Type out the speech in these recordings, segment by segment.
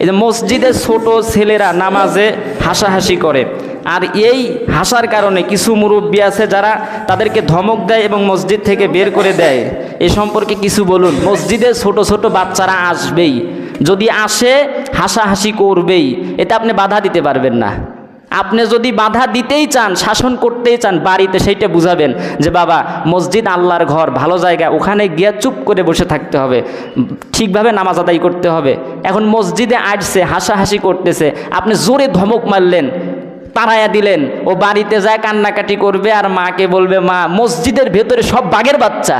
এই যে মসজিদে ছোট ছেলেরা নামাজে হাসাহাসি করে। আর এই হাসার কারণে কিছু মুরব্বী আছে যারা তাদেরকে ধমক দেয় এবং মসজিদ থেকে বের করে দেয়। এ সম্পর্কে কিছু বলুন। মসজিদে ছোট ছোট বাচ্চারা আসবেই। যদি আসে, হাসাহাসি করবেই। এতে আপনি বাধা দিতে পারবেন না। আপনি যদি বাধা দিতেই চান, শাসন করতেই চান বাড়িতে, সেইটা বুঝাবেন যে বাবা, মসজিদ আল্লাহর ঘর, ভালো জায়গা, ওখানে গিয়ে চুপ করে বসে থাকতে হবে, ঠিকভাবে নামাজ আদায় করতে হবে। এখন মসজিদে আসছে, হাসাহাসি করতেছে, আপনি জোরে ধমক মারলেন তাড়াইয়া দিলেন, ও বাড়িতে যায় কান্নাকাটি করবে আর মাকে বলবে, মা, মসজিদের ভেতরে সব বাঘের বাচ্চা।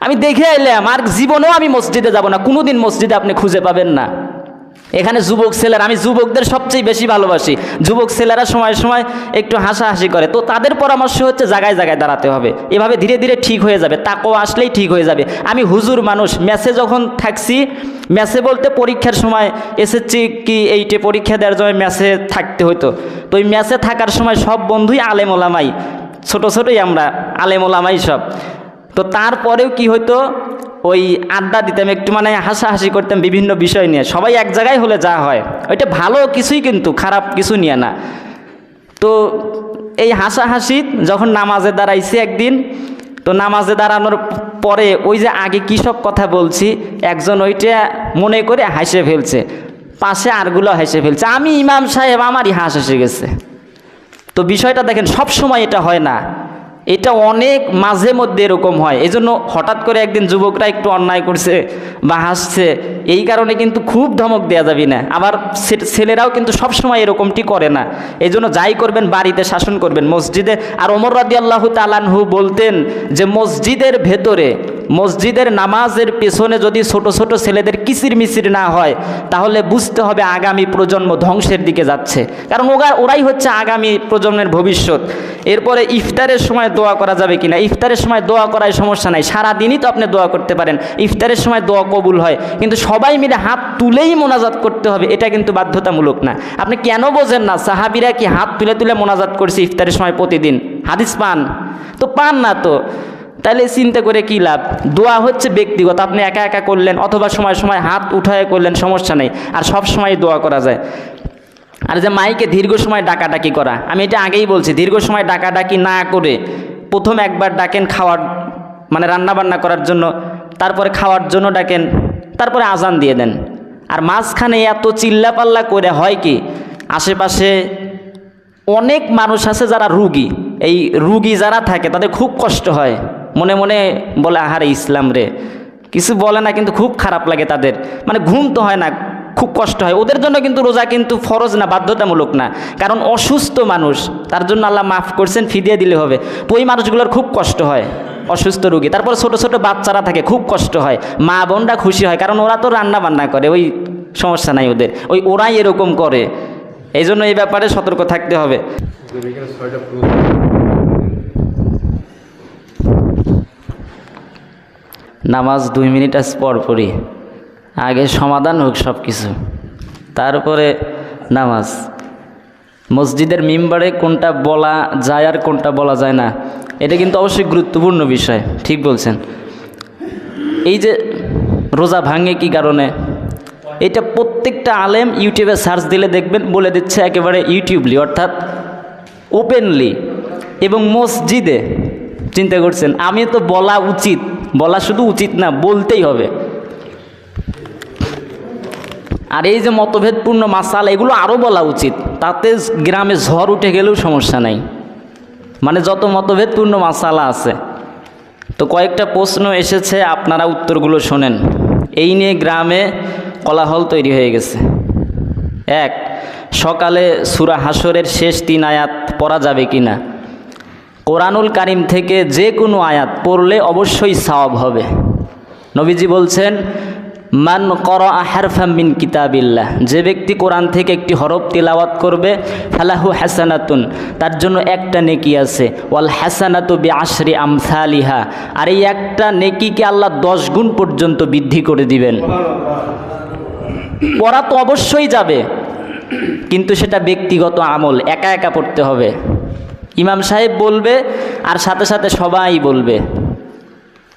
আমি দেখে এলাম, আর জীবনেও আমি মসজিদে যাব না, কোনোদিন মসজিদে আপনি খুঁজে পাবেন না। এখানে যুবক ছেলেরা, আমি যুবকদের সবচেয়ে বেশি ভালোবাসি। যুবক ছেলেরা সময় সময় একটু হাসাহাসি করে। তো তাদের পরামর্শ হচ্ছে জায়গায় জায়গায় দাঁড়াতে হবে। এভাবে ধীরে ধীরে ঠিক হয়ে যাবে। তাকও আসলেই ঠিক হয়ে যাবে। আমি হুজুর মানুষ ম্যাসে যখন থাকছি ম্যাসে বলতে পরীক্ষার সময় এসএসসি কি এইটে পরীক্ষা দেওয়ার সময় ম্যাসে থাকতে হতো তো ওই ম্যাসে থাকার সময় সব বন্ধুই আলেম ওলামাই। ছোটো ছোটোই আমরা, আলেম ওলামাই সব। তো তারপরেও কি হতো ওই আড্ডা দিতাম, একটু মানে হাসাহাসি করতাম বিভিন্ন বিষয় নিয়ে। সবাই এক জায়গায় হলে যা হয়। ওইটা ভালো কিছুই কিন্তু, খারাপ কিছু নিয়ে না। তো এই হাসাহাসি যখন নামাজে দাঁড়াইছি একদিন, তো নামাজে দাঁড়ানোর পরে ওই যে আগে কী সব কথা বলছি, একজন ওইটা মনে করে হাসে ফেলছে। পাশে আরগুলো হেসে ফেলছে। আমি ইমাম সাহেব, আমারই হাস এসে গেছে। তো বিষয়টা দেখেন সব সময় এটা হয় না। এটা অনেক মাঝে মধ্যে এরকম হয়। এই জন্য হঠাৎ করে একদিন যুবকরা একটু অন্যায় করছে বা হাসছে, এই কারণে কিন্তু খুব ধমক দেওয়া যাবে না। আবার ছেলেরাও কিন্তু সবসময় এরকমটি করে না। এই জন্য যাই করবেন, বাড়িতে শাসন করবেন। মসজিদে আর ওমর রাদি আল্লাহ তালানহু বলতেন যে, মসজিদের ভেতরে মসজিদের নামাজের পেছনে যদি ছোট ছোট ছেলেদের কিচির মিচির না হয়, তাহলে বুঝতে হবে আগামী প্রজন্ম ধ্বংসের দিকে যাচ্ছে। কারণ ওরা ওরাই হচ্ছে আগামী প্রজন্মের ভবিষ্যৎ। এরপরে ইফতারের সময় দোয়া করা যাবে কিনা? ইফতারের সময় দোয়া করায় সমস্যা নাই। সারা দিনই তো আপনি দোয়া করতে পারেন। ইফতারের সময় দোয়া কবুল হয়। কিন্তু সবাই মিলে হাত তুলেই মোনাজাত করতে হবে, এটা কিন্তু বাধ্যতামূলক না। আপনি কেন বোঝেন না? সাহাবিরা কি হাত তুলে তুলে মোনাজাত করছে ইফতারের সময় প্রতিদিন? হাদিস পান? তো পান না তো। তাহলে চিন্তা করে কি লাভ? দোয়া হচ্ছে ব্যক্তিগত, আপনি একা একা করলেন অথবা সময় সময় হাত উঠায় করলেন, সমস্যা নেই। আর সব সময় দোয়া করা যায়। আর যে মাইকে দীর্ঘ সময় ডাকাডাকি করা, আমি এটা আগেই বলছি, দীর্ঘ সময় ডাকাডাকি না করে প্রথম একবার ডাকেন খাওয়ার মানে রান্না বান্না করার জন্য, তারপরে খাওয়ার জন্য ডাকেন, তারপরে আজান দিয়ে দেন। আর মাঝখানে এত চিল্লাপাল্লা করে হয় কি, আশেপাশে অনেক মানুষ আছে যারা রুগী। এই রুগী যারা থাকে, তাদের খুব কষ্ট হয়। মনে মনে বলে, আহারে ইসলাম রে। কিছু বলে না, কিন্তু খুব খারাপ লাগে তাদের। মানে ঘুম তো হয় না, খুব কষ্ট হয়। ওদের জন্য কিন্তু রোজা কিন্তু ফরজ না, বাধ্যতামূলক না। কারণ অসুস্থ মানুষ, তার জন্য আল্লাহ মাফ করছেন, ফিদিয়ে দিলে হবে। ওই মানুষগুলোর খুব কষ্ট হয়, অসুস্থ রুগী। তারপর ছোট ছোট বাচ্চারা থাকে, খুব কষ্ট হয়। মা বোনরা খুশি হয়, কারণ ওরা তো রান্না বান্না করে, ওই সমস্যা নাই ওদের। ওই ওরাই এরকম করে। এই জন্য এই ব্যাপারে সতর্ক থাকতে হবে। নামাজ দুই মিনিট আজ পর পরই আগে সমাধান হোক সব কিছু তারপরে নামাজ। মসজিদের মিম্বারে কোনটা বলা যায় আর কোনটা বলা যায় না, এটা কিন্তু অবশ্যই গুরুত্বপূর্ণ বিষয়, ঠিক বলছেন। এই যে রোজা ভাঙে কি কারণে? এটা প্রত্যেকটা আলেম ইউটিউবে সার্চ দিলে দেখবেন, বলে দিচ্ছে একেবারে ইউটিউবলি, অর্থাৎ ওপেনলি। এবং মসজিদে, চিন্তা করছেন, আমি তো বলা উচিত বলা শুধু উচিত না, বলতেই হবে। আর এই যে মতভেদপূর্ণ মাসাল, এগুলো আরও বলা উচিত। তাতে গ্রামে ঝড় উঠে গেলেও সমস্যা নাই। মানে যত মতভেদপূর্ণ মাসালা আছে। তো কয়েকটা প্রশ্ন এসেছে, আপনারা উত্তরগুলো শোনেন। এই নিয়ে গ্রামে কলাহল তৈরি হয়ে গেছে। এক, সকালে সুরা হাসরের শেষ তিন আয়াত পড়া যাবে কি না কোরআনুল কারিম থেকে যে কোনো আয়াত পড়লে অবশ্যই সওয়াব হবে। নবীজি বলছেন, মান কর আহারফাম মিন কিতাবিল্লাহ। যে ব্যক্তি কোরআন থেকে একটি হরফ তিলাওয়াত করবে, ফালাহু হাসানাতুন। তার জন্য একটা নেকি আছে, ওয়াল হাসানাতু বি আশরি আমসালিহা। আর এই একটা নেকিকে আল্লাহ দশ গুণ পর্যন্ত বৃদ্ধি করে দিবেন। পড়া তো অবশ্যই যাবে, কিন্তু সেটা ব্যক্তিগত আমল, একা একা পড়তে হবে। ইমাম সাহেব বলবে আর সাথে সাথে সবাই বলবে।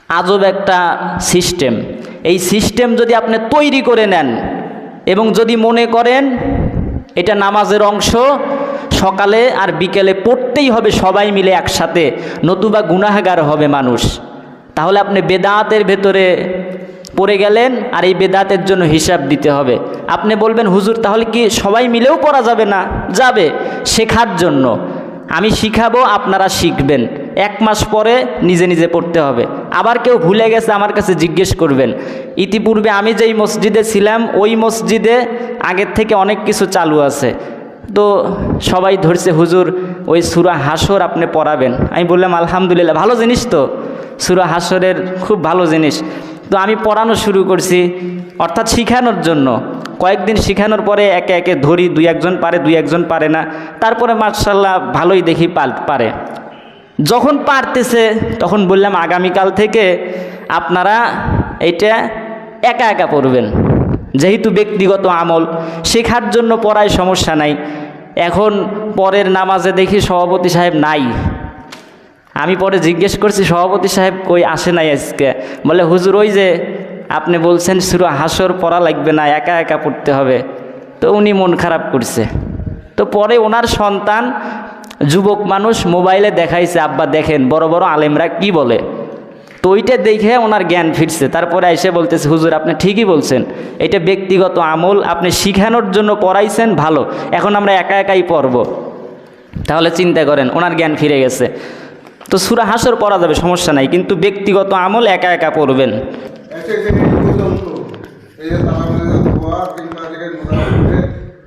আজব একটা সিস্টেম। এই সিস্টেম যদি আপনি তৈরি করে নেন এবং যদি মনে করেন এটা নামাজের অংশ, সকালে আর বিকেলে পড়তেই হবে সবাই মিলে একসাথে, নতুবা গুনাহগার হবে মানুষ। তাহলে আপনি বেদাতের ভেতরে পড়ে গেলেন আর এই বেদাতের জন্য হিসাব দিতে হবে। আপনি বলবেন, হুজুর, তাহলে কি সবাই মিলেও পড়া যাবে না? যাবে, শেখার জন্য। আমি শিখাবো, আপনারা শিখবেন। এক মাস পরে নিজে নিজে পড়তে হবে। আবার কেউ ভুলে গেছে আমার কাছে জিজ্ঞেস করবেন। ইতিপূর্বে আমি যেই মসজিদে ছিলাম, ওই মসজিদে আগের থেকে অনেক কিছু চালু আছে। তো সবাই ধরছে, হুজুর, ওই সুরা হাসর আপনি পড়াবেন। আমি বললাম, আলহামদুলিল্লাহ, ভালো জিনিস তো। সুরা হাসরের খুব ভালো জিনিস। তো আমি পড়ানো শুরু করছি, অর্থাৎ শিখানোর জন্য। কয়েকদিন শিখানোর পরে একে একে ধরি, দুই একজন পারে, দুই একজন পারে না। তারপরে মার্শাল্লাহ ভালোই দেখি পাল, পারে। যখন পারতেছে, তখন বললাম, আগামীকাল থেকে আপনারা এটা একা একা পড়বেন। যেহেতু ব্যক্তিগত আমল, শেখার জন্য পড়ায় সমস্যা নাই। এখন পরের নামাজে দেখি সভাপতি সাহেব নাই। আমি পরে জিজ্ঞেস করছি, সভাপতি সাহেব কই আসে নাই আজকে? বলে, হুজুর, ওই যে আপনি বলছেন শুরু হাসর পড়া লাগবে না, একা একা পড়তে হবে। তো উনি মন খারাপ করছে। তো পরে ওনার সন্তান যুবক মানুষ মোবাইলে দেখাইছে, আব্বা দেখেন, বড় বড় আলেমরা কি বলে? তো ওইটা দেখে ওনার জ্ঞান ফিরছে। তারপরে এসে বলতেছে, হুজুর, আপনি ঠিকই বলছেন। এটা ব্যক্তিগত আমল, আপনি শিখানোর জন্য পড়াইছেন, ভালো। এখন আমরা একা একাই পড়ব। তাহলে চিন্তা করেন, ওনার জ্ঞান ফিরে গেছে। তো সুরা হাসর পড়া যাবে, সমস্যা নাই। কিন্তু ব্যক্তিগত আমল একা একা পড়বেন।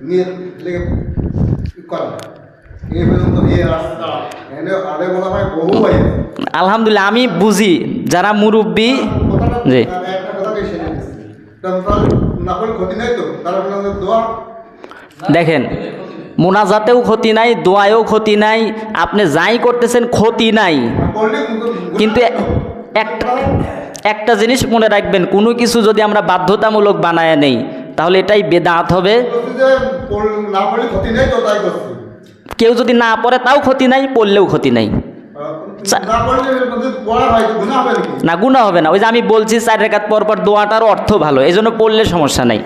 নিয়ে লেগে করা এই পর্যন্ত এই রাস্তা। এনে আরে মনে হয় বহু আলহামদুলিল্লাহ আমি বুঝি। যারা মুরব্বী জি। দেখেন মোনাজাতেও ক্ষতি নাই দোয়ায়ও ক্ষতি নাই আপনি যাই করতেছেন ক্ষতি নাই। কিন্তু একটা একটা জিনিস মনে রাখবেন, কোনো কিছু যদি আমরা বাধ্যতামূলক বানায় নেই, তাহলে এটাই বেদাঁত হবে। কেউ যদি না পড়ে তাও ক্ষতি নাই, পড়লেও ক্ষতি নাই। না গুণা হবে না। ওই যে আমি বলছি চার রেখাত পর পর দোয়াটার অর্থ ভালো এই জন্য পড়লে সমস্যা নাই।